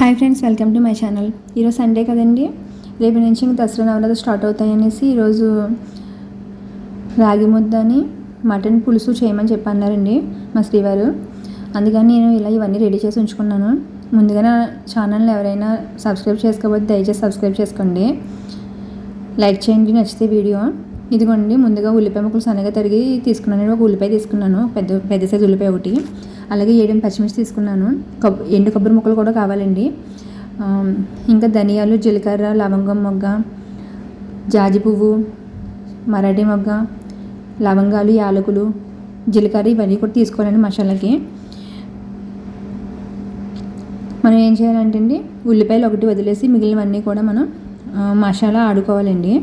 Hi friends welcome to my channel ఈరోజు Sunday కదండి. రేపు నుంచి ఇంక దసరా నవరాత్రులు స్టార్ట్ అవుతాయి అనేసి ఈరోజు రాగి ముద్దని మటన్ పులుసు చేయమని చెప్పి అన్నారండి మా శ్రీవారు. అందుకని నేను ఇలా ఇవన్నీ రెడీ చేసి ఉంచుకున్నాను. ముందుగా నా ఛానల్ని ఎవరైనా సబ్స్క్రైబ్ చేసుకోకపోతే దయచేసి సబ్స్క్రైబ్ చేసుకోండి. లైక్ చేయండి నచ్చితే వీడియో. ఇదిగోండి ముందుగా ఉల్లిపాయ ముక్కలు సన్నగా తరిగి తీసుకున్నాను. ఒక ఉల్లిపాయ తీసుకున్నాను. పెద్ద పెద్ద సైజు ఉల్లిపాయ ఒకటి. అలాగే ఏడెనిమిది పచ్చిమిర్చి తీసుకున్నాను. కొబ్ ఎండు కొబ్బరి ముక్కలు కూడా కావాలండి. ఇంకా ధనియాలు జీలకర్ర లవంగం మొగ్గ జాజి పువ్వు మరాఠీ మొగ్గ లవంగాలు యాలకులు జీలకర్ర ఇవన్నీ కూడా తీసుకోవాలండి మసాలాకి. మనం ఏం చేయాలంటే అండి ఉల్లిపాయలు ఒకటి వదిలేసి మిగిలినవన్నీ కూడా మనం మసాలా ఆడుకోవాలండి.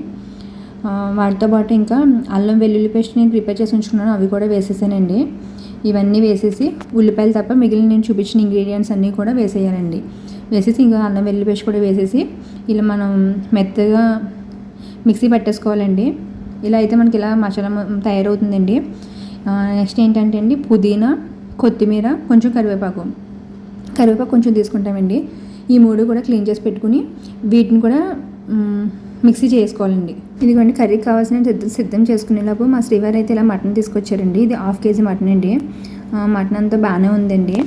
వాటితో పాటు ఇంకా అల్లం వెల్లుల్లి పేస్ట్ నేను ప్రిపేర్ చేసి ఉంచుకున్నాను అవి కూడా వేసేసానండి. ఇవన్నీ వేసేసి ఉల్లిపాయలు తప్ప మిగిలిన నేను చూపించిన ఇంగ్రీడియంట్స్ అన్నీ కూడా వేసేయాలండి. వేసేసి ఇంకా అల్లం వెల్లుల్లి పేస్ట్ కూడా వేసేసి ఇలా మనం మెత్తగా మిక్సీ పట్టేసుకోవాలండి. ఇలా అయితే మనకి ఇలా మసాలా తయారవుతుందండి. నెక్స్ట్ ఏంటంటే అండి పుదీనా కొత్తిమీర కొంచెం కరివేపాకు. కరివేపాకు కొంచెం తీసుకుంటామండి. ఈ మూడు కూడా క్లీన్ చేసి పెట్టుకుని వీటిని కూడా మిక్సీ చేసుకోవాలండి. ఇదిగోండి కర్రీకి కావాల్సిన సిద్ధం సిద్ధం చేసుకునేలోపు మా శ్రీవారి అయితే ఇలా మటన్ తీసుకొచ్చారండి. ఇది హాఫ్ కేజీ మటన్ అండి. మటన్ అంతా బాగానే ఉందండి.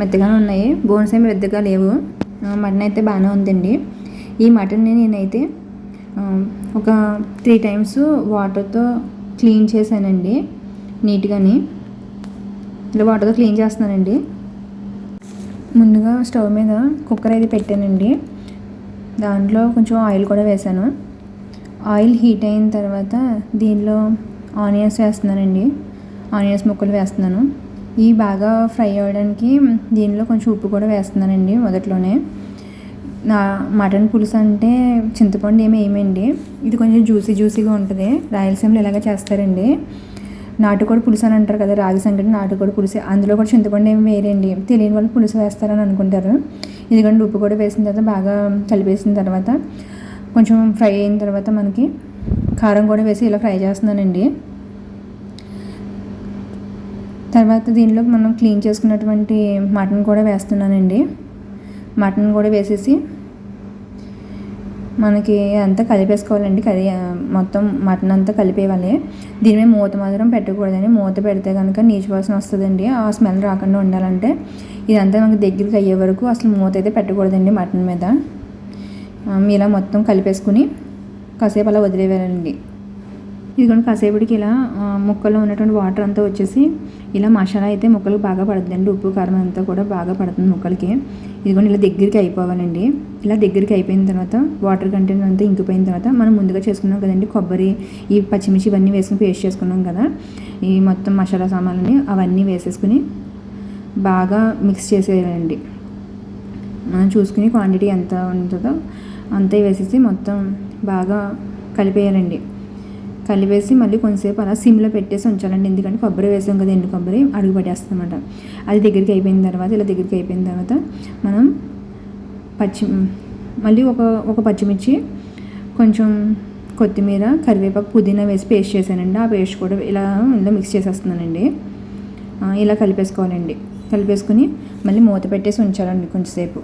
మెత్తగానే ఉన్నాయి. బోన్స్ ఏమి పెద్దగా లేవు. మటన్ అయితే బాగానే ఉందండి. ఈ మటన్ని నేనైతే ఒక త్రీ టైమ్స్ వాటర్తో క్లీన్ చేశానండి. నీట్గాని. ఇలా వాటర్తో క్లీన్ చేస్తున్నానండి. ముందుగా స్టవ్ మీద కుక్కర్ అయితే పెట్టానండి. దాంట్లో కొంచెం ఆయిల్ కూడా వేసాను. ఆయిల్ హీట్ అయిన తర్వాత దీనిలో ఆనియన్స్ వేస్తున్నానండి. ఆనియన్స్ ముక్కలు వేస్తున్నాను. ఇవి బాగా ఫ్రై అవ్వడానికి దీనిలో కొంచెం ఉప్పు కూడా వేస్తున్నానండి మొదట్లోనే. నా మటన్ పులుసు అంటే చింతపండు ఏమి వేయమండి. ఇది కొంచెం జ్యూసీ జ్యూసీగా ఉంటుంది. రాయలసీమలో ఇలాగ చేస్తారండి. నాటుకోడి పులుసు అని అంటారు కదా రాగి సంగటి నాటుకోడి పులుసు. అందులో కూడా చింతపండు ఏమి వేయరండి తెలియని వాళ్ళు పులుసు వేస్తారని అనుకుంటారు. ఇదిగోండి ఉప్పు కూడా వేసిన తర్వాత బాగా కలిపేసిన తర్వాత కొంచెం ఫ్రై అయిన తర్వాత మనకి కారం కూడా వేసి ఇలా ఫ్రై చేస్తున్నానండి. తర్వాత దీనిలో మనం క్లీన్ చేసుకున్నటువంటి మటన్ కూడా వేస్తున్నానండి. మటన్ కూడా వేసేసి మనకి అంతా కలిపేసుకోవాలండి. కలి మొత్తం మటన్ అంతా కలిపేయాలి. దీని మీద మూత మాత్రం పెట్టకూడదండి. మూత పెడితే కనుక నీచు వాసన వస్తుందండి. ఆ స్మెల్ రాకుండా ఉండాలంటే ఇదంతా మనకి దగ్గరికి అయ్యే వరకు అసలు మూత అయితే పెట్టకూడదండి మటన్ మీద. ఇలా మొత్తం కలిపేసుకుని కాసేపు అలా వదిలేయాలండి. ఇదిగోండి కాసేపటికి ఇలా ఆ, ముక్కలో ఉన్నటువంటి వాటర్ అంతా వచ్చేసి ఇలా మసాలా అయితే ముక్కలకు బాగా పడుతుందండి. ఉప్పు కారం అంతా కూడా బాగా పడుతుంది ముక్కలకి. ఇదిగోండి ఇలా దగ్గరికి అయిపోవాలండి. ఇలా దగ్గరికి అయిపోయిన తర్వాత వాటర్ కంటెంట్ అంతా ఇంకిపోయిన తర్వాత మనం ముందుగా చేసుకున్నాం కదండి కొబ్బరి ఈ పచ్చిమిర్చి ఇవన్నీ వేసుకుని పేస్ట్ చేసుకున్నాం కదా. ఈ మొత్తం మసాలా సామాన్లని అవన్నీ వేసేసుకుని బాగా మిక్స్ చేసేయాలండి. మనం చూసుకుని క్వాంటిటీ ఎంత ఉంటుందో అంతే వేసేసి మొత్తం బాగా కలిపేయాలండి. కలిపేసి మళ్ళీ కొంతసేపు అలా సిమ్లో పెట్టేసి ఉంచాలండి. ఎందుకంటే కొబ్బరి వేసాం కదా ఎండు కొబ్బరి అడుగు పట్టేస్తామన్నమాట అది దగ్గరికి అయిపోయిన తర్వాత ఇలా దగ్గరికి అయిపోయిన తర్వాత మనం పచ్చి మళ్ళీ ఒక ఒక పచ్చిమిర్చి కొంచెం కొత్తిమీర కరివేపాకు పుదీనా వేసి పేస్ట్ చేశానండి. ఆ పేస్ట్ కూడా ఇలా ఇందులో మిక్స్ చేసేస్తున్నానండి. ఇలా కలిపేసుకోవాలండి. కలిపేసుకుని మళ్ళీ మూత పెట్టేసి ఉంచాలండి కొంచెంసేపు.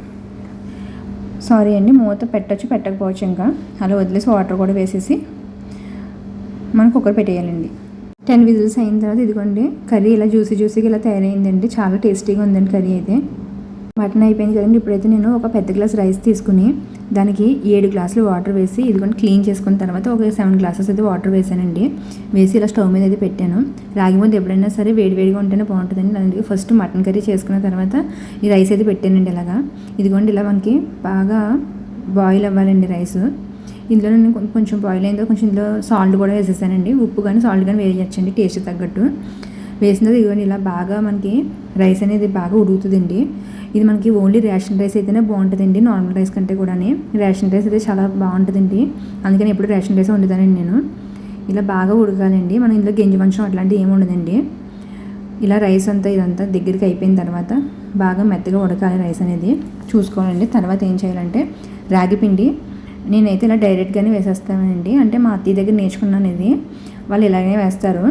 సారీ అండి మూత పెట్టచ్చు పెట్టకపోవచ్చు ఇంకా. అలా వదిలేసి వాటర్ కూడా వేసేసి మనం కుక్కర్ పెట్టేయాలండి. టెన్ విజిల్స్ అయిన తర్వాత ఇదిగోండి కర్రీ ఇలా జ్యూసీ జ్యూసీగా ఇలా తయారైందండి. చాలా టేస్టీగా ఉందండి కర్రీ అయితే. మటన్ అయిపోయింది కదండి. ఇప్పుడైతే నేను ఒక పెద్ద గ్లాస్ రైస్ తీసుకుని దానికి ఏడు గ్లాసులు వాటర్ వేసి ఇదిగోండి క్లీన్ చేసుకున్న తర్వాత ఒక సెవెన్ గ్లాసెస్ అయితే వాటర్ వేసానండి. వేసి ఇలా స్టవ్ మీద అయితే పెట్టాను. రాగి ముద్ద ఎప్పుడైనా సరే వేడివేడిగా ఉంటేనే బాగుంటుందండి. అందుకే ఫస్ట్ మటన్ కర్రీ చేసుకున్న తర్వాత ఈ రైస్ అయితే పెట్టానండి ఇలాగా. ఇదిగోండి ఇలా మనకి బాగా బాయిల్ అవ్వాలండి రైస్ ఇందులో నేను కొంచెం బాయిల్ అయిందో కొంచెం ఇందులో సాల్ట్ కూడా వేసేసానండి. ఉప్పు కానీ సాల్ట్ కానీ వేయచ్చండి టేస్ట్ తగ్గట్టు. వేసిన తర్వాత ఇదిగోండి ఇలా బాగా మనకి రైస్ అనేది బాగా ఉడుకుతుందండి. ఇది మనకి ఓన్లీ రేషన్ రైస్ అయితేనే బాగుంటుందండి నార్మల్ రైస్ కంటే కూడా రేషన్ రైస్ అయితే చాలా బాగుంటుందండి. అందుకని ఎప్పుడు రేషన్ రైస్ వండుతానండి నేను. ఇలా బాగా ఉడకాలండి. మనం ఇందులో గింజ మంచం అట్లాంటివి ఏమి ఉండదండి. ఇలా రైస్ అంతా ఇదంతా దగ్గరికి అయిపోయిన తర్వాత బాగా మెత్తగా ఉడకాలి రైస్ అనేది. చూసుకోవాలండి. తర్వాత ఏం చేయాలంటే రాగి పిండి నేనైతే ఇలా డైరెక్ట్గానే వేసేస్తానండి. అంటే మా అత్తయ్య దగ్గర నేర్చుకున్నాను ఇది. వాళ్ళు ఇలాగే వేస్తారు.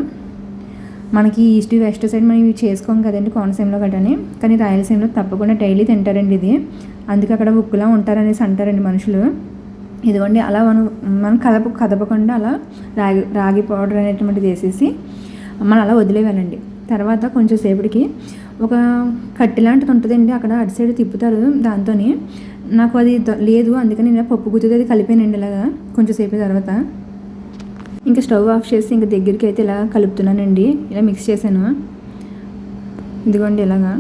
మనకి ఈస్ట్ వెస్ట్ సైడ్ మనం ఇవి చేసుకోం కదండి కోనసీమలో గట్టని కానీ రాయలసీమలో తప్పకుండా డైలీ తింటారండి ఇది. అందుకే అక్కడ ఉక్కులా ఉంటారనేసి అంటారండి మనుషులు. ఇదిగోండి అలా మనం మనం కదప కదపకుండా అలా రాగి రాగి పౌడర్ అనేటువంటిది వేసేసి మనం అలా వదిలేవానండి తర్వాత కొంచెం సేపటికి ఒక కట్టె లాంటిది ఉంటుందండి అక్కడ అటు సైడ్ తిప్పుతారు దాంతో నాకు అది లేదు అందుకని నేను పప్పు గుత్తితో అది కలిపానండి ఇలాగా కొంచెం సేపు తర్వాత. ఇంకా స్టవ్ ఆఫ్ చేసి ఇంకా దగ్గరికి అయితే ఇలా కలుపుతున్నానండి ఇలా మిక్స్ చేశాను. ఇదిగోండి ఇలాగా.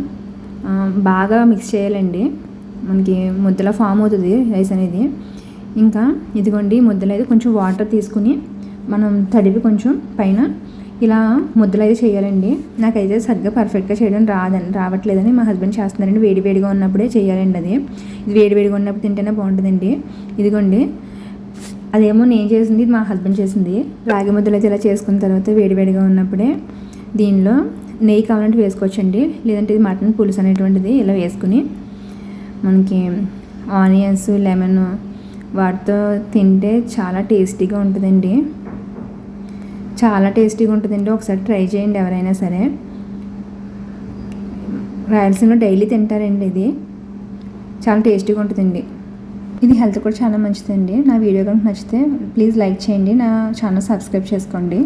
బాగా మిక్స్ చేయాలండి. మనకి ముద్దల ఫామ్ అవుతుంది రైస్ అనేది. ఇంకా ఇదిగోండి ముద్దలు అయితే కొంచెం వాటర్ తీసుకుని మనం తడిపి కొంచెం పైన ఇలా ముద్దలు అయితే చేయాలండి. నాకైతే సరిగ్గా పర్ఫెక్ట్గా చేయడం రాదని రావట్లేదని మా హస్బెండ్ చేస్తున్నారండి. వేడివేడిగా ఉన్నప్పుడే చేయాలండి అది. ఇది వేడివేడిగా ఉన్నప్పుడు తింటేనే బాగుంటుందండి. ఇదిగోండి. అదేమో నేను చేసింది మా హస్బెండ్ చేసింది. రాగి ముద్దలు అయితే ఇలా చేసుకున్న తర్వాత వేడివేడిగా ఉన్నప్పుడే దీనిలో నెయ్యి కావాలంటే వేసుకోవచ్చండి. లేదంటే ఇది మటన్ పులుసు అనేటువంటిది ఇలా వేసుకుని మనకి ఆనియన్స్ లెమన్ వాటితో తింటే చాలా టేస్టీగా ఉంటుందండి. చాలా టేస్టీగా ఉంటుందండి. ఒకసారి ట్రై చేయండి ఎవరైనా సరే. రాయలసీమలో డైలీ తింటారండి ఇది. చాలా టేస్టీగా ఉంటుందండి. ఇది హెల్త్ కూడా చాలా మంచిదండి. నా వీడియో కనుక నచ్చితే ప్లీజ్ లైక్ చేయండి. నా ఛానల్ సబ్స్క్రైబ్ చేసుకోండి.